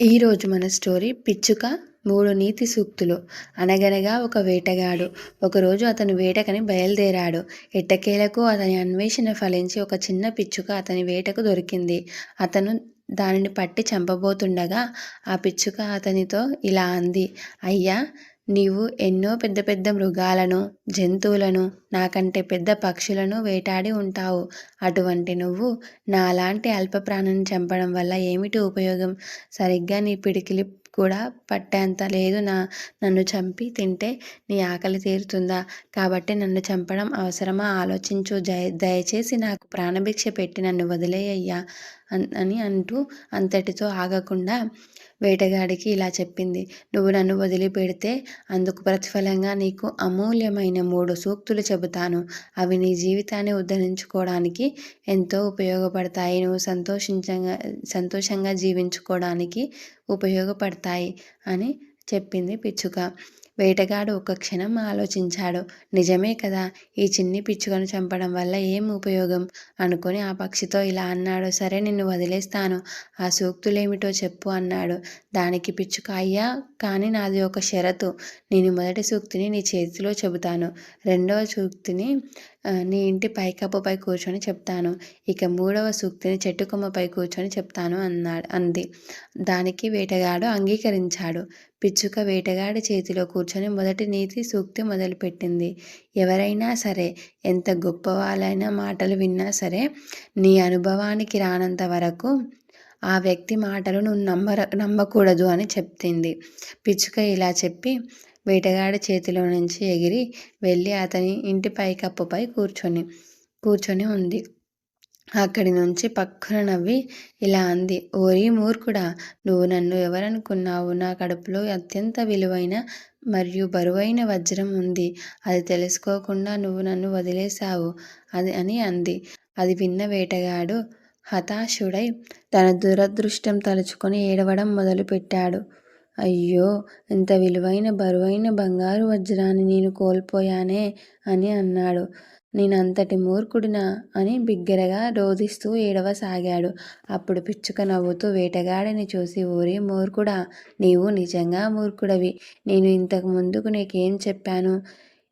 ఈరోజు మన స్టోరీ పిచ్చుక మూడు నీతి సూక్తులు. అనగనగా ఒక వేటగాడు. ఒకరోజు అతను వేటకని బయలుదేరాడు. ఎట్టకేలకు అతని అన్వేషణ ఫలించి ఒక చిన్న పిచ్చుక అతని వేటకు దొరికింది. అతను దానిని పట్టి చంపబోతుండగా ఆ పిచ్చుక అతనితో ఇలా అంది. అయ్యా నీవు ఎన్నో పెద్ద పెద్ద మృగాలను జంతువులను నాకంటే పెద్ద పక్షులను వేటాడి ఉంటావు. అటువంటి నువ్వు నాలాంటి అల్ప ప్రాణిని చంపడం వల్ల ఏమిటి ఉపయోగం? సరిగ్గా నీ పిడికిలి కూడా పట్టేంత లేదు. నా నన్ను చంపి తింటే నీ ఆకలి తీరుతుందా? కాబట్టి నన్ను చంపడం అవసరమా? ఆలోచించు. జయ దయచేసి నాకు ప్రాణభిక్ష పెట్టి నన్ను వదిలేయ్యా అని అంటూ అంతటితో ఆగకుండా వేటగాడికి ఇలా చెప్పింది. నువ్వు నన్ను వదిలిపెడితే అందుకు ప్రతిఫలంగా నీకు అమూల్యమైన మూడు సూక్తులు చెబుతాను. అవి నీ జీవితాన్ని ఉద్ధరించుకోవడానికి ఎంతో ఉపయోగపడతాయి. నువ్వు సంతోషించంగా సంతోషంగా జీవించుకోవడానికి ఉపయోగపడతాయి. అని చెప్పింది పిచ్చుక. వేటగాడు ఒక క్షణం ఆలోచించాడు. నిజమే కదా ఈ చిన్ని పిచ్చుకను చంపడం వల్ల ఏం ఉపయోగం అనుకుని ఆ పక్షితో ఇలా అన్నాడు. సరే నిన్ను వదిలేస్తాను. ఆ సూక్తులేమిటో చెప్పు అన్నాడు. దానికి పిచ్చుక అయ్యా కానీ నాది ఒక షరతు. నేను మొదటి సూక్తిని నీ చేతిలో చెబుతాను. రెండవ సూక్తిని నీ ఇంటి పైకప్పుపై కూర్చొని చెప్తాను. ఇక మూడవ సూక్తిని చెట్టు కొమ్మపై కూర్చొని చెప్తాను అన్నాడు. అంది. దానికి వేటగాడు అంగీకరించాడు. పిచ్చుక వేటగాడి చేతిలో కూర్చొని మొదటి నీతి సూక్తి మొదలుపెట్టింది. ఎవరైనా సరే ఎంత గొప్ప వాళ్ళైనా మాటలు విన్నా సరే నీ అనుభవానికి రానంత వరకు ఆ వ్యక్తి మాటలు నువ్వు నమ్మర నమ్మకూడదు అని చెప్తుంది. పిచ్చుక ఇలా చెప్పి వేటగాడి చేతిలో నుంచి ఎగిరి వెళ్ళి అతని ఇంటి పైకప్పుపై కూర్చొని కూర్చొని ఉంది. అక్కడి నుంచి పక్కన నవ్వి ఇలా అంది. ఓరి మూర్ఖుడా నువ్వు నన్ను ఎవరనుకున్నావు? నా కడుపులో అత్యంత విలువైన మరియు బరువైన వజ్రం ఉంది. అది తెలుసుకోకుండా నువ్వు నన్ను వదిలేశావు అది అని అంది. అది విన్న వేటగాడు హతాశుడై తన దురదృష్టం తలుచుకొని ఏడవడం మొదలుపెట్టాడు. అయ్యో ఇంత విలువైన బరువైన బంగారు వజ్రాన్ని నేను కోల్పోయానే అని అన్నాడు. నేనంతటి మూర్ఖుడినా అని బిగ్గరగా రోధిస్తూ ఏడవసాగాడు. అప్పుడు పిచ్చుక నవ్వుతూ వేటగాడిని చూసి ఊరి మూర్ఖుడా నీవు నిజంగా మూర్ఖుడవి. నేను ఇంతకు ముందుకు నీకేం చెప్పాను?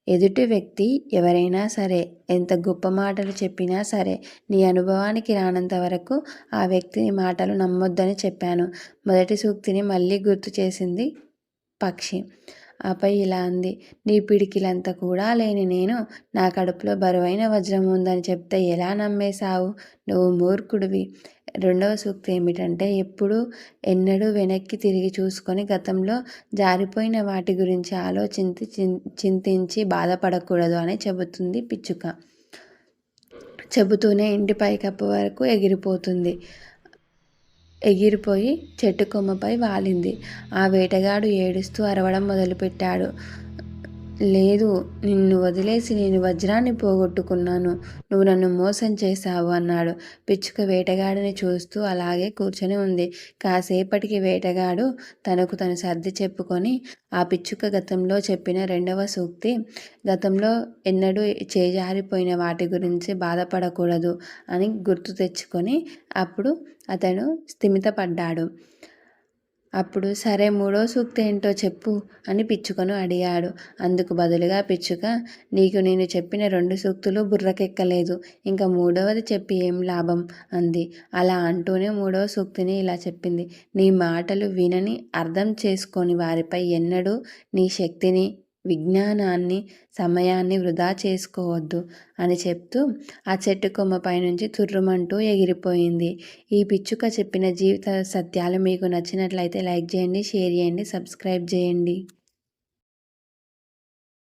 ఎదుటి వ్యక్తి ఎవరైనా సరే ఎంత గొప్ప మాటలు చెప్పినా సరే నీ అనుభవానికి రానంత వరకు ఆ వ్యక్తిని మాటలు నమ్మొద్దని చెప్పాను. మొదటి సూక్తిని మళ్ళీ గుర్తు చేసింది పక్షి. ఆపై ఇలా అంది నీ పిడికిలంత కూడా లేని నేను నా కడుపులో బరువైన వజ్రం ఉందని చెప్తే ఎలా నమ్మేశావు? నువ్వు మూర్ఖుడివి. రెండవ సూక్తి ఏమిటంటే ఎప్పుడు ఎన్నడూ వెనక్కి తిరిగి చూసుకొని గతంలో జారిపోయిన వాటి గురించి ఆలోచించి చింతించి బాధపడకూడదు అని చెబుతుంది పిచ్చుక. చెబుతూనే ఇంటి పైకప్పు వరకు ఎగిరిపోతుంది. ఎగిరిపోయి చెట్టు కొమ్మపై వాలింది. ఆ వేటగాడు ఏడుస్తూ అరవడం మొదలుపెట్టాడు. లేదు నిన్ను వదిలేసి నేను వజ్రాన్ని పోగొట్టుకున్నాను. నువ్వు నన్ను మోసం చేశావు అన్నాడు. పిచ్చుక వేటగాడిని చూస్తూ అలాగే కూర్చొని ఉంది. కాసేపటికి వేటగాడు తనకు తను సర్ది చెప్పుకొని ఆ పిచ్చుక గతంలో చెప్పిన రెండవ సూక్తి గతంలో ఎన్నడూ చేజారిపోయిన వాటి గురించి బాధపడకూడదు అని గుర్తు తెచ్చుకొని అప్పుడు అతను స్థిమితపడ్డాడు. అప్పుడు సరే మూడో సూక్తి ఏంటో చెప్పు అని పిచ్చుకను అడిగాడు. అందుకు బదులుగా పిచ్చుక నీకు నేను చెప్పిన రెండు సూక్తులు బుర్రకెక్కలేదు. ఇంకా మూడవది చెప్పి ఏం లాభం? అంది. అలా అంటూనే మూడవ సూక్తిని ఇలా చెప్పింది. నీ మాటలు వినని అర్థం చేసుకొని వారిపై ఎన్నడూ నీ శక్తిని విజ్ఞానాన్ని సమయాన్ని వృధా చేసుకోవద్దు అని చెప్తూ ఆ చెట్టు కొమ్మపై నుంచి తుర్రుమంటూ ఎగిరిపోయింది. ఈ పిచ్చుక చెప్పిన జీవిత సత్యాలు మీకు నచ్చినట్లయితే లైక్ చేయండి షేర్ చేయండి సబ్స్క్రైబ్ చేయండి.